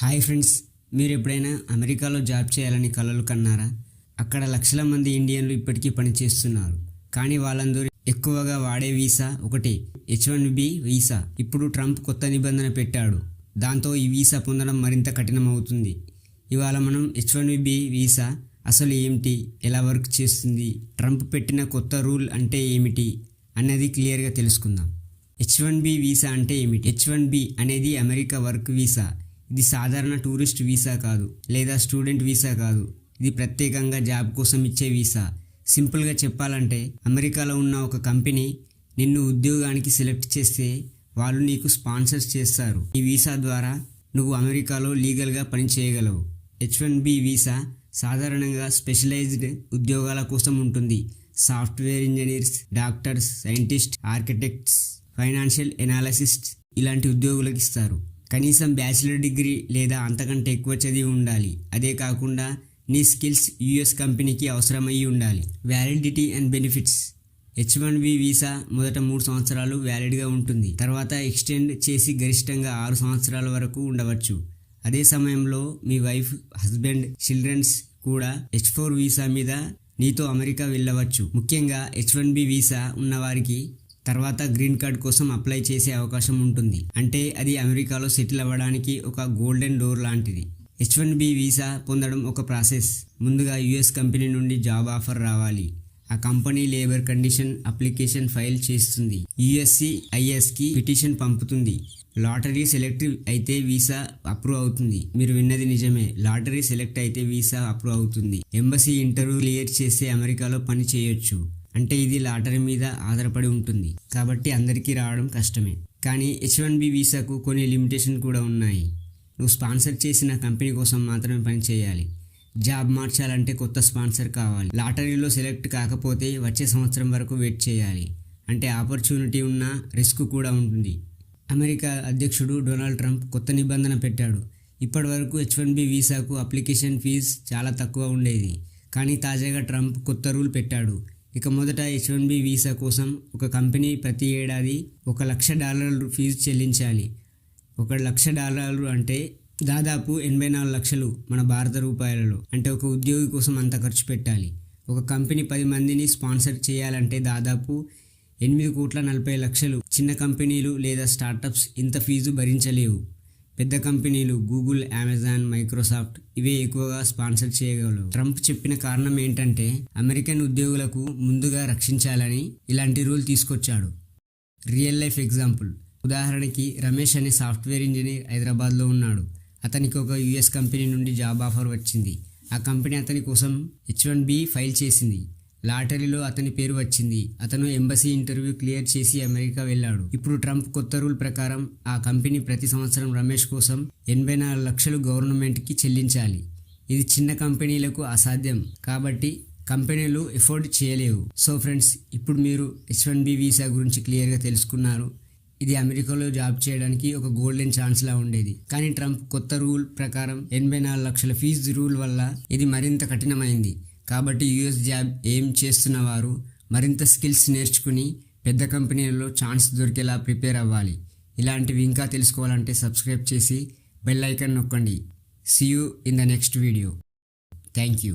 Hi friends మీరు ఎప్పుడైనా అమెరికాలో జాబ్ చేయాలని కలలు కన్నారా? అక్కడ లక్షల మంది ఇండియన్లు ఇప్పటికీ పనిచేస్తున్నారు. కానీ వాళ్ళందరూ ఎక్కువగా వాడే వీసా ఒకటి హెచ్ వన్ బి వీసా. ఇప్పుడు ట్రంప్ కొత్త నిబంధన పెట్టాడు. దాంతో ఈ వీసా పొందడం మరింత కఠినమవుతుంది. ఇవాళ మనం హెచ్ వన్ బి వీసా అసలు ఏమిటి ఎలా వర్క్ చేస్తుంది ట్రంప్ పెట్టిన కొత్త రూల్ అంటే ఏమిటి అన్నది క్లియర్గా తెలుసుకుందాం. హెచ్ వన్ బి వీసా అంటే ఏమిటి? హెచ్ వన్ బి అనేది అమెరికా వర్క్ వీసా. ఇది సాధారణ టూరిస్ట్ వీసా కాదు లేదా స్టూడెంట్ వీసా కాదు. ఇది ప్రత్యేకంగా జాబ్ కోసం ఇచ్చే వీసా. సింపుల్గా చెప్పాలంటే అమెరికాలో ఉన్న ఒక కంపెనీ నిన్ను ఉద్యోగానికి సెలెక్ట్ చేస్తే వాళ్ళు నీకు స్పాన్సర్స్ చేస్తారు. ఈ వీసా ద్వారా నువ్వు అమెరికాలో లీగల్గా పనిచేయగలవు హెచ్ వన్ బి వీసా సాధారణంగా స్పెషలైజ్డ్ ఉద్యోగాల కోసం ఉంటుంది. Software engineers doctors scientist architects financial analyst ఇలాంటి ఉద్యోగులకు ఇస్తారు. కనీసం బ్యాచిలర్ డిగ్రీ లేదా అంతకంటే ఎక్కువ చదివి ఉండాలి. అదే కాకుండా నీ స్కిల్స్ యుఎస్ కంపెనీకి అవసరమయ్యి ఉండాలి. Validity and benefits. H one B visa మొదట మూడు సంవత్సరాలు వ్యాలిడ్గా ఉంటుంది. తర్వాత ఎక్స్టెండ్ చేసి గరిష్టంగా ఆరు సంవత్సరాల వరకు ఉండవచ్చు. అదే సమయంలో మీ వైఫ్ హస్బెండ్ చిల్డ్రన్స్ కూడా హెచ్ ఫోర్ వీసా మీద నీతో అమెరికా వెళ్ళవచ్చు. ముఖ్యంగా హెచ్ వన్ బి వీసా ఉన్నవారికి తర్వాత గ్రీన్ కార్డ్ కోసం అప్లై చేసే అవకాశం ఉంటుంది. అంటే అది అమెరికాలో సెటిల్ అవ్వడానికి ఒక గోల్డెన్ డోర్ లాంటిది. హెచ్ వన్ బి వీసా పొందడం ఒక ప్రాసెస్. ముందుగా యుఎస్ కంపెనీ నుండి జాబ్ ఆఫర్ రావాలి. ఆ company labour condition application file చేస్తుంది. యుఎస్సి ఐఎస్కి పిటిషన్ పంపుతుంది. లాటరీ సెలెక్ట్ అయితే వీసా అప్రూవ్ అవుతుంది. మీరు విన్నది నిజమే. లాటరీ సెలెక్ట్ అయితే వీసా అప్రూవ్ అవుతుంది. ఎంబసీ ఇంటర్వ్యూ క్లియర్ చేస్తే అమెరికాలో పని చేయొచ్చు. అంటే ఇది లాటరీ మీద ఆధారపడి ఉంటుంది. కాబట్టి అందరికీ రావడం కష్టమే. కానీ హెచ్ వన్ బి వీసాకు కొన్ని లిమిటేషన్ కూడా ఉన్నాయి. నువ్వు స్పాన్సర్ చేసిన కంపెనీ కోసం మాత్రమే పని చేయాలి. జాబ్ మార్చాలంటే కొత్త స్పాన్సర్ కావాలి. లాటరీలో సెలెక్ట్ కాకపోతే వచ్చే సంవత్సరం వరకు వెయిట్ చేయాలి. అంటే ఆపర్చునిటీ ఉన్న రిస్క్ కూడా ఉంటుంది. అమెరికా అధ్యక్షుడు డొనాల్డ్ ట్రంప్ కొత్త నిబంధన పెట్టాడు. ఇప్పటి వరకు హెచ్ వన్ బి వీసాకు అప్లికేషన్ ఫీజు చాలా తక్కువ ఉండేది. కానీ తాజాగా ట్రంప్ కొత్త రూల్ పెట్టాడు. ఇక మొదట హెచ్ వన్ బి వీసా కోసం ఒక కంపెనీ ప్రతి ఏడాది ఒక లక్ష డాలర్లు ఫీజు చెల్లించాలి. ఒక లక్ష డాలర్లు అంటే దాదాపు ఎనభై నాలుగు లక్షలు మన భారత రూపాయలలో. అంటే ఒక ఉద్యోగి కోసం అంత ఖర్చు పెట్టాలి. ఒక కంపెనీ పది మందిని స్పాన్సర్ చేయాలంటే దాదాపు ఎనిమిది కోట్ల నలభై లక్షలు చిన్న కంపెనీలు లేదా స్టార్టప్స్ ఇంత ఫీజు భరించలేవు. పెద్ద కంపెనీలు గూగుల్ అమెజాన్ మైక్రోసాఫ్ట్ ఇవే ఎక్కువగా స్పాన్సర్ చేయగలవు. ట్రంప్ చెప్పిన కారణం ఏంటంటే అమెరికన్ ఉద్యోగులకు ముందుగా రక్షించాలని ఇలాంటి రూల్ తీసుకొచ్చాడు. Real life example. ఉదాహరణకి రమేష్ అనే సాఫ్ట్వేర్ ఇంజనీర్ హైదరాబాద్లో ఉన్నాడు. అతనికి ఒక యుఎస్ కంపెనీ నుండి జాబ్ ఆఫర్ వచ్చింది. ఆ కంపెనీ అతని కోసం హెచ్ వన్ బి ఫైల్ చేసింది. లాటరీలో అతని పేరు వచ్చింది. అతను ఎంబసీ ఇంటర్వ్యూ క్లియర్ చేసి అమెరికా వెళ్ళాడు. ఇప్పుడు ట్రంప్ కొత్త రూల్ ప్రకారం ఆ కంపెనీ ప్రతి సంవత్సరం రమేష్ కోసం ఎనభై నాలుగు లక్షలు గవర్నమెంట్కి చెల్లించాలి. ఇది చిన్న కంపెనీలకు అసాధ్యం. కాబట్టి కంపెనీలు ఎఫోర్డ్ చేయలేవు. సో ఫ్రెండ్స్ ఇప్పుడు మీరు హెచ్ వన్ బి వీసా గురించి క్లియర్గా తెలుసుకున్నారు. ఇది అమెరికాలో జాబ్ చేయడానికి ఒక గోల్డెన్ ఛాన్స్ లా ఉండేది. కానీ ట్రంప్ కొత్త రూల్ ప్రకారం ఎనభై నాలుగు లక్షల ఫీజు రూల్ వల్ల ఇది మరింత కఠినమైంది. కాబట్టి యుఎస్ జాబ్ ఏం చేస్తున్న వారు మరింత స్కిల్స్ నేర్చుకుని పెద్ద కంపెనీలలో ఛాన్స్ దొరికేలా ప్రిపేర్ అవ్వాలి. ఇలాంటివి ఇంకా తెలుసుకోవాలంటే సబ్స్క్రైబ్ చేసి బెల్ ఐకన్ నొక్కండి. See you in the next video thank you